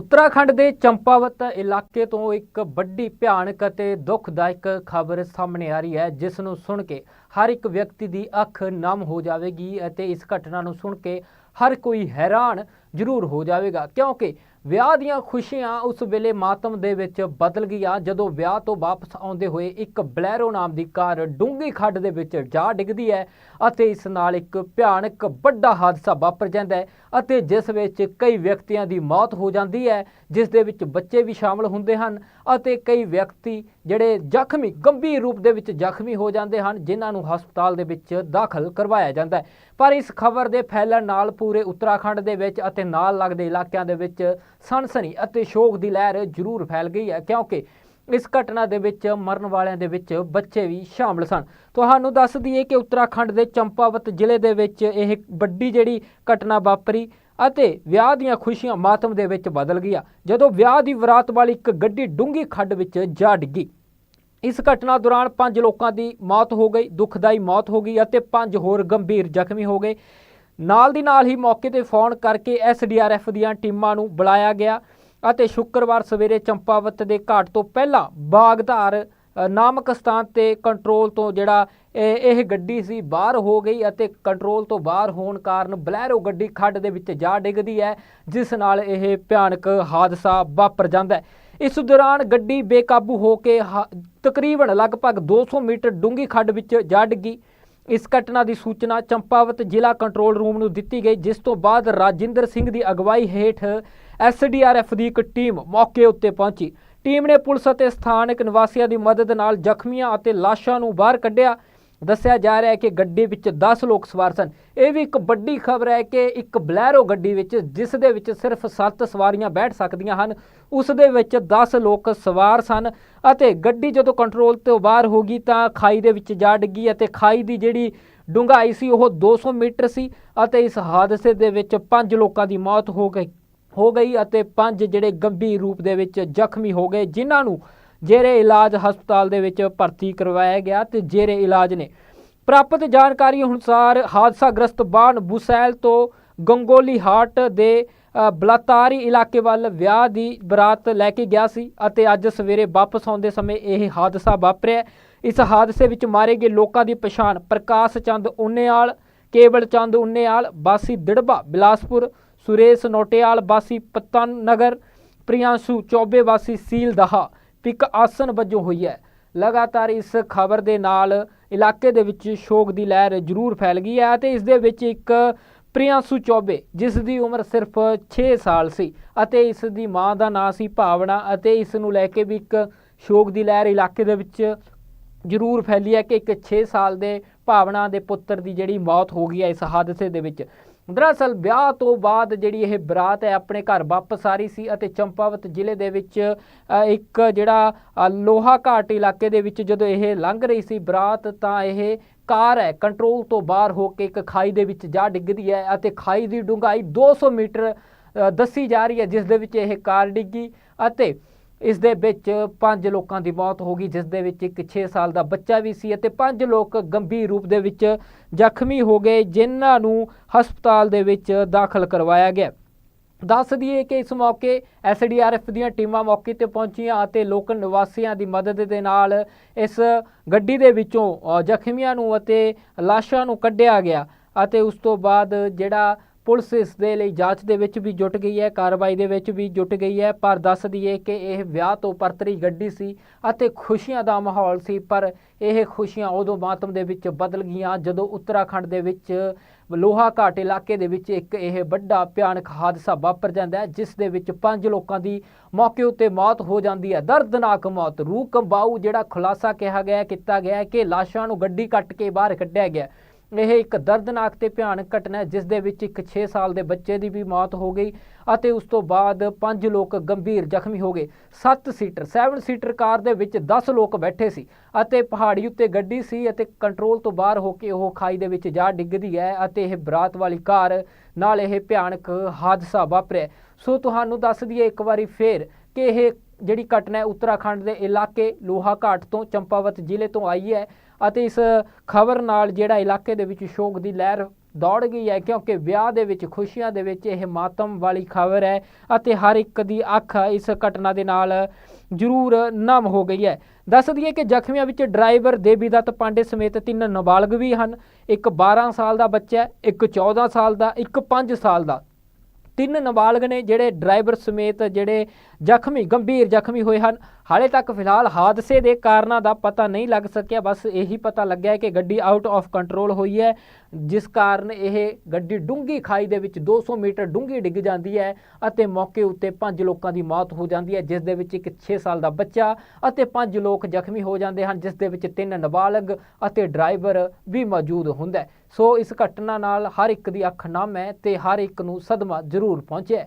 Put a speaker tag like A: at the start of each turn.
A: ਉੱਤਰਾਖੰਡ ਦੇ ਚੰਪਾਵਤ ਇਲਾਕੇ ਤੋਂ ਇੱਕ ਵੱਡੀ ਭਿਆਨਕ ਅਤੇ ਦੁਖਦਾਇਕ ਖਬਰ ਸਾਹਮਣੇ ਆ ਰਹੀ ਹੈ, ਜਿਸ ਨੂੰ ਸੁਣ ਕੇ ਹਰ ਇੱਕ ਵਿਅਕਤੀ ਦੀ ਅੱਖ ਨਮ ਹੋ ਜਾਵੇਗੀ ਅਤੇ ਇਸ ਘਟਨਾ ਨੂੰ ਸੁਣ ਕੇ ਹਰ ਕੋਈ ਹੈਰਾਨ ਜ਼ਰੂਰ ਹੋ ਜਾਵੇਗਾ, ਕਿਉਂਕਿ ਵਿਆਹ ਦੀਆਂ ਖੁਸ਼ੀਆਂ ਉਸ ਵੇਲੇ ਮਾਤਮ ਦੇ ਵਿੱਚ ਬਦਲ ਗਈਆਂ ਜਦੋਂ ਵਿਆਹ ਤੋਂ ਵਾਪਸ ਆਉਂਦੇ ਹੋਏ ਇੱਕ ਬਲੈਰੋ ਨਾਮ ਦੀ ਕਾਰ ਡੂੰਗੀ ਖੱਡ ਦੇ ਵਿੱਚ ਜਾ ਡਿੱਗਦੀ ਹੈ ਅਤੇ ਇਸ ਨਾਲ ਇੱਕ ਭਿਆਨਕ ਵੱਡਾ ਹਾਦਸਾ ਵਾਪਰ ਜਾਂਦਾ ਹੈ ਅਤੇ ਜਿਸ ਵਿੱਚ ਕਈ ਵਿਅਕਤੀਆਂ ਦੀ ਮੌਤ ਹੋ ਜਾਂਦੀ ਹੈ, ਜਿਸ ਦੇ ਵਿੱਚ ਬੱਚੇ ਵੀ ਸ਼ਾਮਲ ਹੁੰਦੇ ਹਨ ਅਤੇ ਕਈ ਵਿਅਕਤੀ ਜਿਹੜੇ ਜ਼ਖਮੀ, ਗੰਭੀਰ ਰੂਪ ਦੇ ਵਿੱਚ ਜ਼ਖਮੀ ਹੋ ਜਾਂਦੇ ਹਨ, ਜਿਨ੍ਹਾਂ ਨੂੰ ਹਸਪਤਾਲ ਦੇ ਵਿੱਚ ਦਾਖਲ ਕਰਵਾਇਆ ਜਾਂਦਾ ਹੈ। ਪਰ ਇਸ ਖਬਰ ਦੇ ਫੈਲਣ ਨਾਲ ਪੂਰੇ ਉੱਤਰਾਖੰਡ ਦੇ ਵਿੱਚ ਅਤੇ ਨਾਲ ਲੱਗਦੇ ਇਲਾਕਿਆਂ ਦੇ ਵਿੱਚ ਸਨਸਨੀ ਅਤੇ ਸ਼ੋਕ ਦੀ ਲਹਿਰ ਜ਼ਰੂਰ ਫੈਲ ਗਈ ਹੈ, ਕਿਉਂਕਿ ਇਸ ਘਟਨਾ ਦੇ ਵਿੱਚ ਮਰਨ ਵਾਲਿਆਂ ਦੇ ਵਿੱਚ ਬੱਚੇ ਵੀ ਸ਼ਾਮਲ ਸਨ। ਤੁਹਾਨੂੰ ਦੱਸ ਦਈਏ ਕਿ ਉੱਤਰਾਖੰਡ ਦੇ ਚੰਪਾਵਤ ਜ਼ਿਲ੍ਹੇ ਦੇ ਵਿੱਚ ਇਹ ਵੱਡੀ ਜਿਹੜੀ ਘਟਨਾ ਵਾਪਰੀ ਅਤੇ ਵਿਆਹ ਦੀਆਂ ਖੁਸ਼ੀਆਂ ਮਾਤਮ ਦੇ ਵਿੱਚ ਬਦਲ ਗਈਆਂ। ਜਦੋਂ ਵਿਆਹ ਦੀ ਬਰਾਤ ਵਾਲੀ ਇੱਕ ਗੱਡੀ ਡੂੰਗੀ ਖੱਡ ਵਿੱਚ ਜਾ ਡਿੱਗੀ ਇਸ ਘਟਨਾ ਦੌਰਾਨ ਪੰਜ ਲੋਕਾਂ ਦੀ ਮੌਤ ਹੋ ਗਈ, ਦੁਖਦਾਈ ਮੌਤ ਹੋ ਗਈ ਅਤੇ ਪੰਜ ਹੋਰ ਗੰਭੀਰ ਜ਼ਖਮੀ ਹੋ ਗਏ। ਨਾਲ ਦੀ ਨਾਲ ਹੀ ਮੌਕੇ ਤੇ ਫੋਨ ਕਰਕੇ ਐਸਡੀਆਰਐਫ ਦੀਆਂ ਟੀਮਾਂ ਨੂੰ ਬੁਲਾਇਆ ਗਿਆ ਅਤੇ ਸ਼ੁੱਕਰਵਾਰ ਸਵੇਰੇ ਚੰਪਾਵਤ ਦੇ ਘਾਟ ਤੋਂ ਪਹਿਲਾਂ ਬਾਗਧਾਰ ਨਾਮਕ ਸਥਾਨ ਤੇ ਕੰਟਰੋਲ ਤੋਂ ਜਿਹੜਾ, ਇਹ ਇਹ ਗੱਡੀ ਸੀ ਬਾਹਰ ਹੋ ਗਈ ਅਤੇ ਕੰਟਰੋਲ ਤੋਂ ਬਾਹਰ ਹੋਣ ਕਾਰਨ ਬਲੈਰੋ ਗੱਡੀ ਖੱਡ ਦੇ ਵਿੱਚ ਜਾ ਡਿੱਗਦੀ ਹੈ, ਜਿਸ ਨਾਲ ਇਹ ਭਿਆਨਕ ਹਾਦਸਾ ਵਾਪਰ ਜਾਂਦਾ ਹੈ। ਇਸ ਦੌਰਾਨ ਗੱਡੀ ਬੇਕਾਬੂ ਹੋ ਕੇ ਹਾ- ਤਕਰੀਬਨ ਲਗਭਗ 200 ਮੀਟਰ ਡੂੰਗੀ ਖੱਡ ਵਿੱਚ ਜਾ ਡਿੱਗੀ। ਇਸ ਘਟਨਾ ਦੀ ਸੂਚਨਾ ਚੰਪਾਵਤ ਜ਼ਿਲ੍ਹਾ ਕੰਟਰੋਲ ਰੂਮ ਨੂੰ ਦਿੱਤੀ ਗਈ, ਜਿਸ ਤੋਂ ਬਾਅਦ ਰਾਜਿੰਦਰ ਸਿੰਘ ਦੀ ਅਗਵਾਈ ਹੇਠ ਐਸਡੀਆਰਐਫ ਦੀ ਇੱਕ ਟੀਮ ਮੌਕੇ ਉੱਤੇ ਪਹੁੰਚੀ। ਟੀਮ ਨੇ ਪੁਲਿਸ ਅਤੇ ਸਥਾਨਕ ਨਿਵਾਸੀਆਂ ਦੀ ਮਦਦ ਨਾਲ ਜ਼ਖਮੀਆਂ ਅਤੇ ਲਾਸ਼ਾਂ ਨੂੰ ਬਾਹਰ ਕੱਢਿਆ। ਦੱਸਿਆ ਜਾ ਰਿਹਾ ਹੈ ਕਿ ਗੱਡੀ ਵਿੱਚ 10 ਲੋਕ ਸਵਾਰ ਸਨ। ਇਹ ਵੀ ਇੱਕ ਵੱਡੀ ਖਬਰ ਹੈ ਕਿ ਇੱਕ ਬਲੈਰੋ ਗੱਡੀ ਵਿੱਚ, ਜਿਸ ਦੇ ਵਿੱਚ ਸਿਰਫ 7 ਸਵਾਰੀਆਂ ਬੈਠ ਸਕਦੀਆਂ ਹਨ, ਉਸ ਦੇ ਵਿੱਚ 10 ਲੋਕ ਸਵਾਰ ਸਨ ਅਤੇ ਗੱਡੀ ਜਦੋਂ ਕੰਟਰੋਲ ਤੋਂ ਬਾਹਰ ਹੋ ਗਈ ਤਾਂ ਖਾਈ ਦੇ ਵਿੱਚ ਜਾ ਡਿੱਗੀ ਅਤੇ ਖਾਈ ਦੀ ਜਿਹੜੀ ਡੂੰਘਾਈ ਸੀ ਉਹ 200 ਮੀਟਰ ਸੀ ਅਤੇ ਇਸ ਹਾਦਸੇ ਦੇ ਵਿੱਚ 5 ਲੋਕਾਂ ਦੀ ਮੌਤ ਹੋ ਗਈ। ਹੋ ਗਈ ਅਤੇ ਪੰਜ ਜਿਹੜੇ ਗੰਭੀਰ ਰੂਪ ਦੇ ਵਿੱਚ ਜ਼ਖਮੀ ਹੋ ਗਏ, ਜਿਨ੍ਹਾਂ ਨੂੰ ਜੇਰੇ ਇਲਾਜ ਹਸਪਤਾਲ ਦੇ ਵਿੱਚ ਭਰਤੀ ਕਰਵਾਇਆ ਗਿਆ ਤੇ ਜੇਰੇ ਇਲਾਜ ਨੇ। ਪ੍ਰਾਪਤ ਜਾਣਕਾਰੀ ਅਨੁਸਾਰ ਹਾਦਸਾਗ੍ਰਸਤ ਬਾਣ ਬੁਸੈਲ ਤੋਂ ਗੰਗੋਲੀ ਹਾਟ ਦੇ ਬਲਾਤਾਰੀ ਇਲਾਕੇ ਵੱਲ ਵਿਆਹ ਦੀ ਬਰਾਤ ਲੈ ਕੇ ਗਿਆ ਸੀ ਅਤੇ ਅੱਜ ਸਵੇਰੇ ਵਾਪਸ ਆਉਂਦੇ ਸਮੇਂ ਇਹ ਹਾਦਸਾ ਵਾਪਰਿਆ। ਇਸ ਹਾਦਸੇ ਵਿੱਚ ਮਾਰੇ ਗਏ ਲੋਕਾਂ ਦੀ ਪਛਾਣ ਪ੍ਰਕਾਸ਼ ਚੰਦ ਉਨੇਆਲ, ਕੇਵਲ ਚੰਦ ਉਨੇਆਲ ਬਾਸੀ ਦਿੜਬਾ, ਬਿਲਾਸਪੁਰ ਸੁਰੇਸ਼ ਨੋਟਿਆਲ, ਵਾਸੀ ਪਤਨ ਨਗਰ, ਪ੍ਰਿਆਂਸ਼ੂ ਚੌਬੇ, ਵਾਸੀ ਸੀਲਦਹਾ ਪਿਕ ਆਸਨ ਵੱਜੋਂ ਹੋਈ ਹੈ। ਲਗਾਤਾਰ ਇਸ ਖਬਰ ਦੇ ਨਾਲ ਇਲਾਕੇ ਦੇ ਵਿੱਚ ਸ਼ੋਕ ਦੀ ਲਹਿਰ ਜ਼ਰੂਰ ਫੈਲ ਗਈ ਹੈ ਤੇ ਇਸ ਦੇ ਵਿੱਚ ਇੱਕ ਪ੍ਰਿਆਂਸ਼ੂ ਚੌਬੇ, ਜਿਸ ਦੀ ਉਮਰ ਸਿਰਫ 6 ਸਾਲ ਸੀ ਅਤੇ ਇਸ ਦੀ ਮਾਂ ਦਾ ਨਾਂ ਸੀ ਭਾਵਨਾ ਅਤੇ ਇਸ ਨੂੰ ਲੈ ਕੇ ਵੀ ਇੱਕ ਸ਼ੋਕ ਦੀ ਲਹਿਰ ਇਲਾਕੇ ਦੇ ਵਿੱਚ ਜ਼ਰੂਰ ਫੈਲੀ ਹੈ ਕਿ ਇੱਕ 6 ਸਾਲ ਦੇ ਭਾਵਨਾ ਦੇ ਪੁੱਤਰ ਦੀ ਜਿਹੜੀ ਮੌਤ ਹੋ ਗਈ ਹੈ ਇਸ ਹਾਦਸੇ ਦੇ ਵਿੱਚ। ਦਰਅਸਲ ਵਿਆਹ ਤੋਂ ਬਾਅਦ ਜਿਹੜੀ ਇਹ ਬਰਾਤ ਹੈ, ਆਪਣੇ ਘਰ ਵਾਪਸ ਆ ਰਹੀ ਸੀ ਅਤੇ ਚੰਪਾਵਤ ਜ਼ਿਲ੍ਹੇ ਦੇ ਵਿੱਚ ਇੱਕ ਜਿਹੜਾ ਲੋਹਾ ਘਾਟ ਇਲਾਕੇ ਦੇ ਵਿੱਚ ਜਦੋਂ ਇਹ ਲੰਘ ਰਹੀ ਸੀ ਬਰਾਤ ਤਾਂ ਇਹ ਕਾਰ ਹੈ, ਕੰਟਰੋਲ ਤੋਂ ਬਾਹਰ ਹੋ ਕੇ ਇੱਕ ਖਾਈ ਦੇ ਵਿੱਚ ਜਾ ਡਿੱਗਦੀ ਹੈ ਅਤੇ ਖਾਈ ਦੀ ਡੂੰਘਾਈ 200 ਮੀਟਰ ਦੱਸੀ ਜਾ ਰਹੀ ਹੈ, ਜਿਸ ਦੇ ਵਿੱਚ ਇਹ ਕਾਰ ਡਿੱਗੀ ਅਤੇ ਇਸ ਦੇ ਵਿੱਚ ਪੰਜ ਲੋਕਾਂ ਦੀ ਮੌਤ ਹੋ ਗਈ, ਜਿਸ ਦੇ ਵਿੱਚ ਇੱਕ 6 ਸਾਲ ਦਾ ਬੱਚਾ ਵੀ ਸੀ ਅਤੇ ਪੰਜ ਲੋਕ ਗੰਭੀਰ ਰੂਪ ਦੇ ਵਿੱਚ ਜ਼ਖਮੀ ਹੋ ਗਏ, ਜਿਨ੍ਹਾਂ ਨੂੰ ਹਸਪਤਾਲ ਦੇ ਵਿੱਚ ਦਾਖਲ ਕਰਵਾਇਆ ਗਿਆ। ਦੱਸ ਦਈਏ ਕਿ ਇਸ ਮੌਕੇ ਐਸਡੀਆਰਐਫ ਦੀਆਂ ਟੀਮਾਂ ਮੌਕੇ ਤੇ ਪਹੁੰਚੀਆਂ ਅਤੇ ਲੋਕਲ ਨਿਵਾਸੀਆਂ ਦੀ ਮਦਦ ਦੇ ਨਾਲ ਇਸ ਗੱਡੀ ਦੇ ਵਿੱਚੋਂ ਜ਼ਖਮੀਆਂ ਨੂੰ ਅਤੇ ਲਾਸ਼ਾਂ ਨੂੰ ਕੱਢਿਆ ਗਿਆ ਅਤੇ ਉਸ ਤੋਂ ਬਾਅਦ ਜਿਹੜਾ ਪੁਲਿਸ ਇਸ ਦੇ ਲਈ ਜਾਂਚ ਦੇ ਵਿੱਚ ਵੀ ਜੁਟ ਗਈ ਹੈ, ਕਾਰਵਾਈ ਦੇ ਵਿੱਚ ਵੀ ਜੁਟ ਗਈ ਹੈ, ਪਰ ਦੱਸ ਦਈਏ ਕਿ ਇਹ ਵਿਆਹ ਤੋਂ ਪਰਤਰੀ ਗੱਡੀ ਸੀ ਅਤੇ ਖੁਸ਼ੀਆਂ ਦਾ ਮਾਹੌਲ ਸੀ, ਪਰ ਇਹ ਖੁਸ਼ੀਆਂ ਉਦੋਂ ਮਾਤਮ ਦੇ ਵਿੱਚ ਬਦਲ ਗਈਆਂ ਜਦੋਂ ਉੱਤਰਾਖੰਡ ਦੇ ਵਿੱਚ ਲੋਹਾ ਘਾਟ ਇਲਾਕੇ ਦੇ ਵਿੱਚ ਇੱਕ ਇਹ ਵੱਡਾ ਭਿਆਨਕ ਹਾਦਸਾ ਵਾਪਰ ਜਾਂਦਾ ਹੈ, ਜਿਸ ਦੇ ਵਿੱਚ ਪੰਜ ਲੋਕਾਂ ਦੀ ਮੌਕੇ ਉੱਤੇ ਮੌਤ ਹੋ ਜਾਂਦੀ ਹੈ। ਦਰਦਨਾਕ ਮੌਤ, ਰੂਹ ਕੰਬਾਊ ਜਿਹੜਾ ਖੁਲਾਸਾ ਕਿਹਾ ਗਿਆ, ਕੀਤਾ ਗਿਆ ਕਿ ਲਾਸ਼ਾਂ ਨੂੰ ਗੱਡੀ ਕੱਟ ਕੇ ਬਾਹਰ ਕੱਢਿਆ ਗਿਆ। ਇਹ ਇੱਕ ਦਰਦਨਾਕ ਤੇ ਭਿਆਨਕ ਘਟਨਾ ਜਿਸ ਦੇ ਵਿੱਚ ਇੱਕ 6 ਸਾਲ ਦੇ ਬੱਚੇ ਦੀ ਵੀ ਮੌਤ ਹੋ ਗਈ ਅਤੇ ਉਸ ਤੋਂ ਬਾਅਦ ਪੰਜ ਲੋਕ ਗੰਭੀਰ ਜ਼ਖਮੀ ਹੋ ਗਏ। 7 ਸੀਟਰ 7 ਸੀਟਰ ਕਾਰ ਦੇ ਵਿੱਚ 10 ਲੋਕ ਬੈਠੇ ਸੀ ਅਤੇ ਪਹਾੜੀ ਉੱਤੇ ਗੱਡੀ ਸੀ ਅਤੇ ਕੰਟਰੋਲ ਤੋਂ ਬਾਹਰ ਹੋ ਕੇ ਉਹ ਖਾਈ ਦੇ ਵਿੱਚ ਜਾ ਡਿੱਗਦੀ ਹੈ ਅਤੇ ਇਹ ਬਰਾਤ ਵਾਲੀ ਕਾਰ ਨਾਲ ਇਹ ਭਿਆਨਕ ਹਾਦਸਾ ਵਾਪਰਿਆ ਸੋ ਤੁਹਾਨੂੰ ਦੱਸ ਦਈਏ ਇੱਕ ਵਾਰੀ ਫੇਰ ਕਿ ਇਹ ਜਿਹੜੀ ਘਟਨਾ ਹੈ, ਉੱਤਰਾਖੰਡ ਦੇ ਇਲਾਕੇ ਲੋਹਾ ਘਾਟ ਤੋਂ ਚੰਪਾਵਤ ਜ਼ਿਲ੍ਹੇ ਤੋਂ ਆਈ ਹੈ ਅਤੇ ਇਸ ਖਬਰ ਨਾਲ ਜਿਹੜਾ ਇਲਾਕੇ ਦੇ ਵਿੱਚ ਸ਼ੋਕ ਦੀ ਲਹਿਰ ਦੌੜ ਗਈ ਹੈ, ਕਿਉਂਕਿ ਵਿਆਹ ਦੇ ਵਿੱਚ, ਖੁਸ਼ੀਆਂ ਦੇ ਵਿੱਚ ਇਹ ਮਾਤਮ ਵਾਲੀ ਖਬਰ ਹੈ ਅਤੇ ਹਰ ਇੱਕ ਦੀ ਅੱਖ ਇਸ ਘਟਨਾ ਦੇ ਨਾਲ ਜ਼ਰੂਰ ਨਮ ਹੋ ਗਈ ਹੈ। ਦੱਸ ਦਈਏ ਕਿ ਜ਼ਖਮੀਆਂ ਵਿੱਚ ਡਰਾਈਵਰ ਦੇਵੀਦੱਤ ਪਾਂਡੇ ਸਮੇਤ ਤਿੰਨ ਨਾਬਾਲਗ ਵੀ ਹਨ। ਇੱਕ 12 ਸਾਲ ਦਾ ਬੱਚਾ ਇੱਕ 14 ਸਾਲ ਦਾ, ਇੱਕ 5 ਸਾਲ ਦਾ। ਤਿੰਨ ਨਾਬਾਲਗ ਨੇ ਜਿਹੜੇ ਡਰਾਈਵਰ ਸਮੇਤ ਜਿਹੜੇ ਜ਼ਖਮੀ ਗੰਭੀਰ ਜ਼ਖਮੀ ਹੋਏ ਹਨ। ਹਾਲੇ ਤੱਕ ਫਿਲਹਾਲ ਹਾਦਸੇ ਦੇ ਕਾਰਨਾਂ ਦਾ ਪਤਾ ਨਹੀਂ ਲੱਗ ਸਕਿਆ, ਬਸ ਇਹੀ ਪਤਾ ਲੱਗਿਆ ਕਿ ਗੱਡੀ ਆਊਟ ਆਫ ਕੰਟਰੋਲ ਹੋਈ ਹੈ, ਜਿਸ ਕਾਰਨ ਇਹ ਗੱਡੀ ਡੂੰਗੀ ਖਾਈ ਦੇ ਵਿੱਚ 200 ਮੀਟਰ ਡੂੰਗੀ ਡਿੱਗ ਜਾਂਦੀ ਹੈ ਅਤੇ ਮੌਕੇ ਉੱਤੇ ਪੰਜ ਲੋਕਾਂ ਦੀ ਮੌਤ ਹੋ ਜਾਂਦੀ ਹੈ, ਜਿਸ ਦੇ ਵਿੱਚ ਇੱਕ 6 ਸਾਲ ਦਾ ਬੱਚਾ ਅਤੇ ਪੰਜ ਲੋਕ ਜ਼ਖਮੀ ਹੋ ਜਾਂਦੇ ਹਨ, ਜਿਸ ਦੇ ਵਿੱਚ ਤਿੰਨ ਨਾਬਾਲਗ ਅਤੇ ਡਰਾਈਵਰ ਵੀ ਮੌਜੂਦ ਹੁੰਦਾ ਸੋ ਇਸ ਘਟਨਾ ਨਾਲ ਹਰ ਇੱਕ ਦੀ ਅੱਖ ਨਮ ਹੈ ਤੇ ਹਰ ਇੱਕ ਨੂੰ ਸਦਮਾ ਜ਼ਰੂਰ ਪਹੁੰਚਿਆ